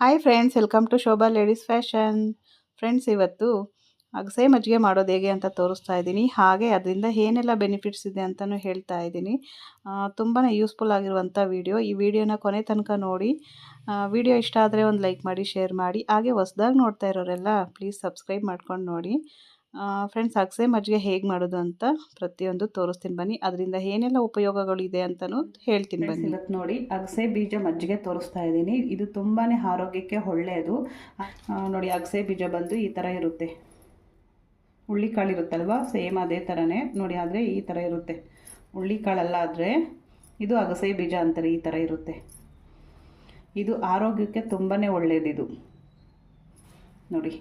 Hi friends welcome to Shobha ladies fashion friends ಇವತ್ತು ಅಗಸೆ ಮಜ್ಜಿಗೆ ಮಾಡೋದು ಹೇಗೆ ಅಂತ ತೋರಿಸ್ತಾ ಇದ್ದೀನಿ. ಹಾಗೆ ಅದರಿಂದ ಏನೆಲ್ಲ ಬೆನಿಫಿಟ್ಸ್ ಇದೆ ಅಂತಲೂ ಹೇಳ್ತಾ ಇದ್ದೀನಿ. ತುಂಬಾ ಯೂಸ್ಫುಲ್ ಆಗಿರುವಂಥ ವಿಡಿಯೋ ಈ ವಿಡಿಯೋನ ಕೊನೆ ತನಕ ನೋಡಿ. ವಿಡಿಯೋ ಇಷ್ಟ ಆದರೆ ಒಂದು ಲೈಕ್ ಮಾಡಿ ಶೇರ್ ಮಾಡಿ. ಹಾಗೆ ಹೊಸ್ದಾಗಿ ನೋಡ್ತಾ ಇರೋರೆಲ್ಲ ಪ್ಲೀಸ್ ಸಬ್ಸ್ಕ್ರೈಬ್ ಮಾಡ್ಕೊಂಡು ನೋಡಿ. ಫ್ರೆಂಡ್ಸ್ ಅಗಸೆ ಮಜ್ಜಿಗೆ ಹೇಗೆ ಮಾಡೋದು ಅಂತ ಪ್ರತಿಯೊಂದು ತೋರಿಸ್ತೀನಿ ಬನ್ನಿ. ಅದರಿಂದ ಏನೆಲ್ಲ ಉಪಯೋಗಗಳಿದೆ ಅಂತಲೂ ಹೇಳ್ತೀನಿ ಬನ್ನಿ. ಇವತ್ತು ನೋಡಿ ಅಗಸೆ ಬೀಜ ಮಜ್ಜಿಗೆ ತೋರಿಸ್ತಾ ಇದ್ದೀನಿ. ಇದು ತುಂಬಾ ಆರೋಗ್ಯಕ್ಕೆ ಒಳ್ಳೆಯದು. ನೋಡಿ ಅಗಸೆ ಬೀಜ ಬಂದು ಈ ಥರ ಇರುತ್ತೆ. ಹುಳ್ಳಿಕಾಳು ಇರುತ್ತಲ್ವ ಸೇಮ್ ಅದೇ ಥರನೇ ನೋಡಿ ಆದರೆ ಈ ಥರ ಇರುತ್ತೆ. ಹುಳ್ಳಿಕಾಳಲ್ಲ ಆದರೆ ಇದು ಅಗಸೆ ಬೀಜ ಅಂತಾರೆ ಈ ಥರ ಇರುತ್ತೆ. ಇದು ಆರೋಗ್ಯಕ್ಕೆ ತುಂಬಾ ಒಳ್ಳೆಯದಿದು ನೋಡಿ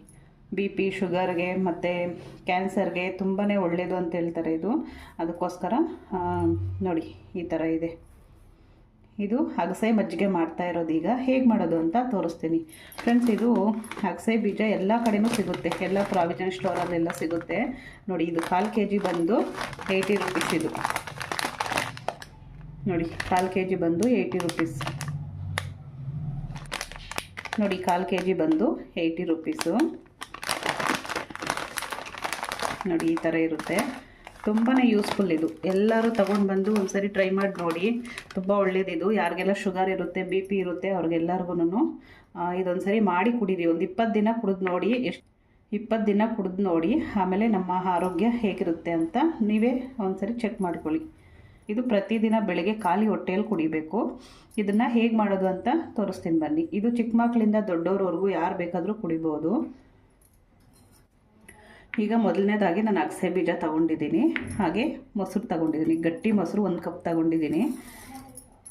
ಬಿ ಪಿ ಶುಗರ್ಗೆ ಮತ್ತು ಕ್ಯಾನ್ಸರ್ಗೆ ತುಂಬಾ ಒಳ್ಳೆಯದು ಅಂತ ಹೇಳ್ತಾರೆ ಇದು. ಅದಕ್ಕೋಸ್ಕರ ನೋಡಿ, ಈ ಥರ ಇದೆ. ಇದು ಅಗಸೆ ಮಜ್ಜಿಗೆ ಮಾಡ್ತಾ ಇರೋದು ಈಗ. ಹೇಗೆ ಮಾಡೋದು ಅಂತ ತೋರಿಸ್ತೀನಿ. ಫ್ರೆಂಡ್ಸ್ ಇದು ಅಗಸೆ ಬೀಜ ಎಲ್ಲ ಕಡೆನೂ ಸಿಗುತ್ತೆ. ಎಲ್ಲ ಪ್ರಾವಿಜನ್ ಸ್ಟೋರಲ್ಲೆಲ್ಲ ಸಿಗುತ್ತೆ. ನೋಡಿ, ಇದು ಕಾಲು ಕೆ ಜಿ ಬಂದು ಏಯ್ಟಿ ರುಪೀಸ್ ಇದು. ನೋಡಿ, ಕಾಲು ಕೆ ಜಿ ಬಂದು ಏಯ್ಟಿ ರುಪೀಸ್ ನೋಡಿ, ಕಾಲು ಕೆ ಜಿ ಬಂದು ಏಯ್ಟಿ ರುಪೀಸು ನೋಡಿ ಈ ಥರ ಇರುತ್ತೆ. ತುಂಬಾ ಯೂಸ್ಫುಲ್ ಇದು. ಎಲ್ಲರೂ ತೊಗೊಂಡು ಬಂದು ಒಂದ್ಸರಿ ಟ್ರೈ ಮಾಡಿ ನೋಡಿ. ತುಂಬ ಒಳ್ಳೇದಿದು ಯಾರಿಗೆಲ್ಲ ಶುಗರ್ ಇರುತ್ತೆ ಬಿ ಪಿ ಇರುತ್ತೆ ಅವ್ರಿಗೆಲ್ಲರಿಗೂ ಇದೊಂದು ಸರಿ ಮಾಡಿ ಕುಡೀರಿ. ಒಂದು ಇಪ್ಪತ್ತು ದಿನ ಕುಡಿದು ನೋಡಿ, ಎಷ್ಟು ಇಪ್ಪತ್ತು ದಿನ ಕುಡಿದು ನೋಡಿ, ಆಮೇಲೆ ನಮ್ಮ ಆರೋಗ್ಯ ಹೇಗಿರುತ್ತೆ ಅಂತ ನೀವೇ ಒಂದ್ಸರಿ ಚೆಕ್ ಮಾಡ್ಕೊಳ್ಳಿ. ಇದು ಪ್ರತಿದಿನ ಬೆಳಗ್ಗೆ ಖಾಲಿ ಹೊಟ್ಟೆಯಲ್ಲಿ ಕುಡಿಬೇಕು. ಇದನ್ನು ಹೇಗೆ ಮಾಡೋದು ಅಂತ ತೋರಿಸ್ತೀನಿ ಬನ್ನಿ. ಇದು ಚಿಕ್ಕ ಮಕ್ಕಳಿಂದ ದೊಡ್ಡವ್ರವರೆಗೂ ಯಾರು ಬೇಕಾದರೂ ಕುಡಿಬೋದು. ಈಗ ಮೊದಲನೇದಾಗಿ ನಾನು ಅಗಸೆ ಬೀಜ ತಗೊಂಡಿದ್ದೀನಿ. ಹಾಗೆ ಮೊಸರು ತಗೊಂಡಿದ್ದೀನಿ. ಗಟ್ಟಿ ಮೊಸರು ಒಂದು ಕಪ್ ತಗೊಂಡಿದ್ದೀನಿ.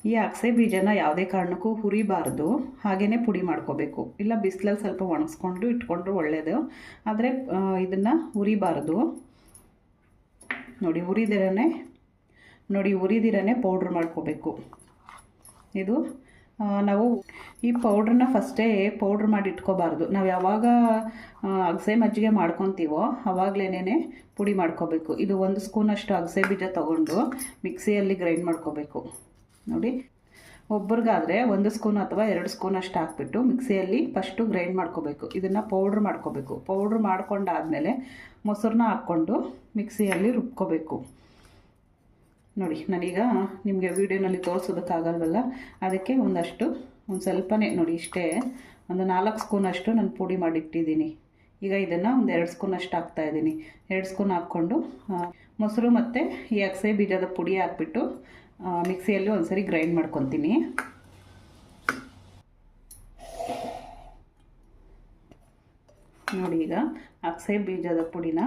ಈ ಅಗಸೆ ಬೀಜನ ಯಾವುದೇ ಕಾರಣಕ್ಕೂ ಹುರಿಬಾರ್ದು. ಹಾಗೆಯೇ ಪುಡಿ ಮಾಡ್ಕೋಬೇಕು. ಇಲ್ಲ ಬಿಸಿಲಲ್ಲಿ ಸ್ವಲ್ಪ ಒಣಗಿಸ್ಕೊಂಡು ಇಟ್ಕೊಂಡ್ರು ಒಳ್ಳೆಯದು ಆದರೆ ಇದನ್ನು ಹುರಿಬಾರ್ದು. ನೋಡಿ, ಹುರಿದಿರನೇ ನೋಡಿ, ಹುರಿದಿರನೇ ಪೌಡ್ರ್ ಮಾಡ್ಕೋಬೇಕು. ಇದು ನಾವು ಈ ಪೌಡ್ರನ್ನ ಫಸ್ಟೇ ಪೌಡ್ರ್ ಮಾಡಿ ಇಟ್ಕೋಬಾರ್ದು. ನಾವು ಯಾವಾಗ ಅಗಸೆ ಮಜ್ಜಿಗೆ ಮಾಡ್ಕೊತೀವೋ ಅವಾಗಲೇ ಪುಡಿ ಮಾಡ್ಕೋಬೇಕು. ಇದು ಒಂದು ಸ್ಪೂನಷ್ಟು ಅಗಸೆ ಬೀಜ ತೊಗೊಂಡು ಮಿಕ್ಸಿಯಲ್ಲಿ ಗ್ರೈಂಡ್ ಮಾಡ್ಕೋಬೇಕು. ನೋಡಿ ಒಬ್ರಿಗಾದರೆ ಒಂದು ಸ್ಪೂನ್ ಅಥವಾ ಎರಡು ಸ್ಪೂನ್ ಅಷ್ಟು ಹಾಕ್ಬಿಟ್ಟು ಮಿಕ್ಸಿಯಲ್ಲಿ ಫಸ್ಟು ಗ್ರೈಂಡ್ ಮಾಡ್ಕೋಬೇಕು. ಇದನ್ನು ಪೌಡ್ರ್ ಮಾಡ್ಕೋಬೇಕು. ಪೌಡ್ರ್ ಮಾಡ್ಕೊಂಡಾದಮೇಲೆ ಮೊಸರನ್ನ ಹಾಕ್ಕೊಂಡು ಮಿಕ್ಸಿಯಲ್ಲಿ ರುಬ್ಕೋಬೇಕು. ನೋಡಿ, ನಾನೀಗ ನಿಮಗೆ ವೀಡಿಯೋನಲ್ಲಿ ತೋರಿಸೋದಕ್ಕಾಗಲ್ವಲ್ಲ? ಅದಕ್ಕೆ ಒಂದಷ್ಟು, ಒಂದು ಸ್ವಲ್ಪನೇ, ನೋಡಿ ಇಷ್ಟೇ, ಒಂದು ನಾಲ್ಕು ಸ್ಪೂನಷ್ಟು ನಾನು ಪುಡಿ ಮಾಡಿಟ್ಟಿದ್ದೀನಿ. ಈಗ ಇದನ್ನು ಒಂದು ಎರಡು ಹಾಕ್ತಾ ಇದ್ದೀನಿ. ಎರಡು ಸ್ಪೂನ್ ಹಾಕ್ಕೊಂಡು ಮೊಸರು ಮತ್ತು ಈ ಅಗಸೆ ಬೀಜದ ಪುಡಿ ಹಾಕ್ಬಿಟ್ಟು ಮಿಕ್ಸಿಯಲ್ಲಿ ಒಂದ್ಸರಿ ಗ್ರೈಂಡ್ ಮಾಡ್ಕೊತೀನಿ. ನೋಡಿ ಈಗ ಅಗಸೆ ಬೀಜದ ಪುಡಿನ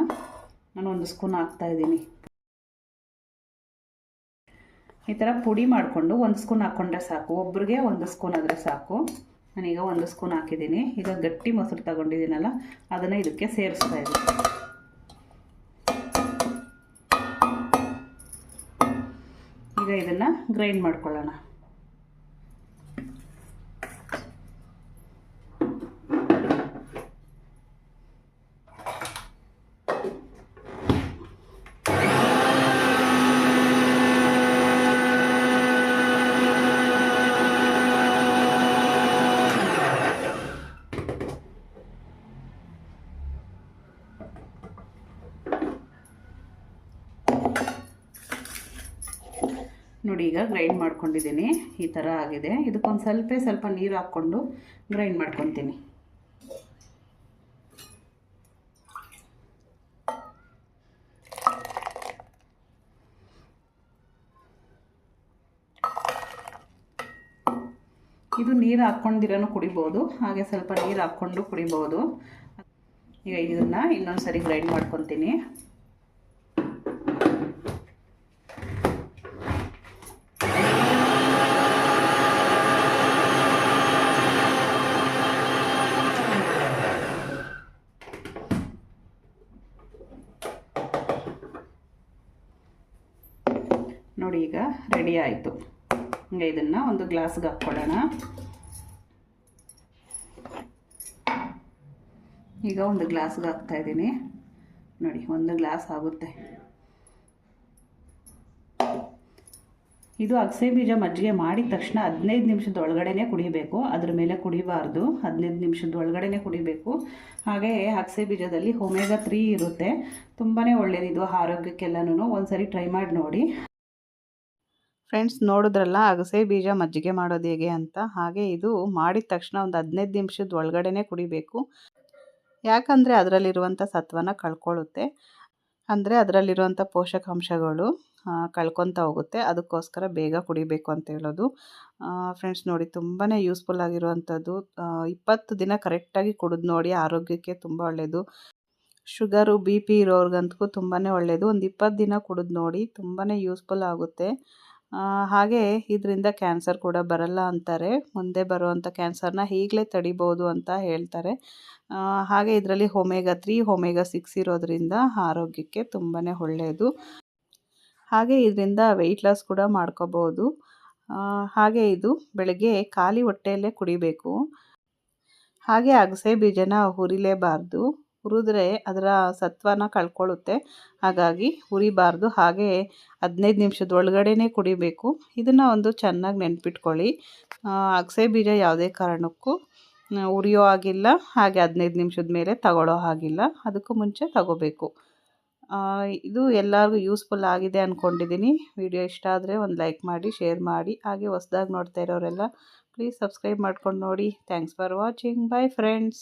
ನಾನು ಒಂದು ಸ್ಪೂನ್ ಹಾಕ್ತಾಯಿದ್ದೀನಿ ಈ ಥರ ಪುಡಿ ಮಾಡಿಕೊಂಡು ಒಂದು ಸ್ಪೂನ್ ಹಾಕ್ಕೊಂಡ್ರೆ ಸಾಕು. ಒಬ್ರಿಗೆ ಒಂದು ಸ್ಪೂನ್ ಆದರೆ ಸಾಕು. ನಾನೀಗ ಒಂದು ಸ್ಪೂನ್ ಹಾಕಿದ್ದೀನಿ. ಈಗ ಗಟ್ಟಿ ಮೊಸರು ತಗೊಂಡಿದ್ದೀನಲ್ಲ, ಅದನ್ನು ಇದಕ್ಕೆ ಸೇರಿಸ್ತಾ ಇದ್ದೀನಿ. ಈಗ ಇದನ್ನು ಗ್ರೈಂಡ್ ಮಾಡ್ಕೊಳ್ಳೋಣ. ನೋಡಿ, ಈಗ ಗ್ರೈಂಡ್ ಮಾಡ್ಕೊಂಡಿದ್ದೀನಿ. ಈ ಥರ ಆಗಿದೆ. ಇದಕ್ಕೊಂದು ಸ್ವಲ್ಪ ಸ್ವಲ್ಪ ನೀರು ಹಾಕ್ಕೊಂಡು ಗ್ರೈಂಡ್ ಮಾಡ್ಕೊತೀನಿ. ಇದು ನೀರು ಹಾಕ್ಕೊಂಡಿರೋನು ಕುಡಿಬೋದು. ಹಾಗೆ ಸ್ವಲ್ಪ ನೀರು ಹಾಕ್ಕೊಂಡು ಕುಡಿಬೋದು. ಈಗ ಇದನ್ನು ಇನ್ನೊಂದು ಸರಿ ಗ್ರೈಂಡ್ ಮಾಡ್ಕೊತೀನಿ. ನೋಡಿ ಈಗ ರೆಡಿ ಆಯಿತು. ಹಿಂಗೆ ಇದನ್ನು ಒಂದು ಗ್ಲಾಸ್ಗೆ ಹಾಕ್ಕೊಳ್ಳೋಣ ಈಗ ಒಂದು ಗ್ಲಾಸ್ಗೆ ಹಾಕ್ತಾಯಿದ್ದೀನಿ ನೋಡಿ, ಒಂದು ಗ್ಲಾಸ್ ಆಗುತ್ತೆ. ಇದು ಅಗಸೆ ಬೀಜ ಮಜ್ಜಿಗೆ ಮಾಡಿದ ತಕ್ಷಣ ಹದಿನೈದು ನಿಮಿಷದ ಒಳಗಡೆನೇ ಕುಡಿಬೇಕು. ಅದ್ರ ಮೇಲೆ ಕುಡಿಬಾರ್ದು. ಹದಿನೈದು ನಿಮಿಷದ ಒಳಗಡೆನೇ ಕುಡಿಬೇಕು. ಹಾಗೆ ಅಗಸೆ ಬೀಜದಲ್ಲಿ ಒಮೆಗಾ ತ್ರೀ ಇರುತ್ತೆ. ತುಂಬಾ ಒಳ್ಳೆಯದಿದು ಆರೋಗ್ಯಕ್ಕೆಲ್ಲನೂ ಒಂದ್ಸರಿ ಟ್ರೈ ಮಾಡಿ ನೋಡಿ. ಫ್ರೆಂಡ್ಸ್ ನೋಡಿದ್ರಲ್ಲ, ಅಗಸೆ ಬೀಜ ಮಜ್ಜಿಗೆ ಮಾಡೋದು ಹೇಗೆ ಅಂತ. ಹಾಗೆ ಇದು ಮಾಡಿದ ತಕ್ಷಣ ಒಂದು ಹದಿನೈದು ನಿಮಿಷದ ಒಳಗಡೆನೇ ಕುಡಿಬೇಕು. ಯಾಕಂದರೆ ಅದರಲ್ಲಿರುವಂಥ ಸತ್ವನ ಕಳ್ಕೊಳ್ಳುತ್ತೆ. ಅಂದರೆ ಅದರಲ್ಲಿರುವಂಥ ಪೋಷಕಾಂಶಗಳು ಕಳ್ಕೊತಾ ಹೋಗುತ್ತೆ. ಅದಕ್ಕೋಸ್ಕರ ಬೇಗ ಕುಡಿಬೇಕು ಅಂತ ಹೇಳೋದು. ಫ್ರೆಂಡ್ಸ್ ನೋಡಿ ತುಂಬಾ ಯೂಸ್ಫುಲ್ ಆಗಿರುವಂಥದ್ದು ಇಪ್ಪತ್ತು ದಿನ ಕರೆಕ್ಟಾಗಿ ಕುಡಿದು ನೋಡಿ ಆರೋಗ್ಯಕ್ಕೆ ತುಂಬ ಒಳ್ಳೆಯದು ಶುಗರು, ಬಿ ಪಿ ಇರೋರ್ಗಂತೂ ತುಂಬಾ ಒಳ್ಳೆಯದು ಒಂದು ಇಪ್ಪತ್ತು ದಿನ ಕುಡಿದು ನೋಡಿ ತುಂಬಾ ಯೂಸ್ಫುಲ್ ಆಗುತ್ತೆ. ಹಾಗೆ ಇದರಿಂದ ಕ್ಯಾನ್ಸರ್ ಕೂಡ ಬರಲ್ಲ ಅಂತಾರೆ. ಮುಂದೆ ಬರುವಂಥ ಕ್ಯಾನ್ಸರ್ನ ಈಗಲೇ ತಡಿಬೋದು ಅಂತ ಹೇಳ್ತಾರೆ. ಹಾಗೆ ಇದರಲ್ಲಿ ಹೊಮೇಗಾ ತ್ರೀ ಹೊಮೇಗಾ ಸಿಕ್ಸ್ ಇರೋದ್ರಿಂದ ಆರೋಗ್ಯಕ್ಕೆ ತುಂಬಾ ಒಳ್ಳೆಯದು ಹಾಗೆ ಇದರಿಂದ ವೆಯ್ಟ್ ಲಾಸ್ ಕೂಡ ಮಾಡ್ಕೋಬೋದು. ಹಾಗೆ ಇದು ಬೆಳಗ್ಗೆ ಖಾಲಿ ಹೊಟ್ಟೆಯಲ್ಲೇ ಕುಡಿಬೇಕು. ಹಾಗೆ ಅಗಸೆ ಬೀಜನ ಹುರಿಲೇಬಾರ್ದು. ಹುರಿದ್ರೆ ಅದರ ಸತ್ವನ ಕಳ್ಕೊಳ್ಳುತ್ತೆ. ಹಾಗಾಗಿ ಹುರಿಬಾರ್ದು. ಹಾಗೆ ಹದಿನೈದು ನಿಮಿಷದ ಒಳಗಡೆನೇ ಕುಡಿಬೇಕು. ಇದನ್ನು ಒಂದು ಚೆನ್ನಾಗಿ ನೆನ್ಪಿಟ್ಕೊಳ್ಳಿ. ಅಗಸೆ ಬೀಜ ಯಾವುದೇ ಕಾರಣಕ್ಕೂ ಉರಿಯೋ ಹಾಗಿಲ್ಲ. ಹಾಗೆ ಹದಿನೈದು ನಿಮಿಷದ ಮೇಲೆ ತಗೊಳ್ಳೋ ಹಾಗಿಲ್ಲ. ಅದಕ್ಕೂ ಮುಂಚೆ ತಗೋಬೇಕು. ಇದು ಎಲ್ಲರಿಗೂ ಯೂಸ್ಫುಲ್ ಆಗಿದೆ ಅಂದ್ಕೊಂಡಿದ್ದೀನಿ ವಿಡಿಯೋ ಇಷ್ಟ ಆದರೆ ಒಂದು ಲೈಕ್ ಮಾಡಿ, ಶೇರ್ ಮಾಡಿ. ಹಾಗೆ ಹೊಸ್ದಾಗಿ ನೋಡ್ತಾ ಇರೋರೆಲ್ಲ, ಪ್ಲೀಸ್ ಸಬ್ಸ್ಕ್ರೈಬ್ ಮಾಡ್ಕೊಂಡು ನೋಡಿ. Thanks for watching. Bye friends.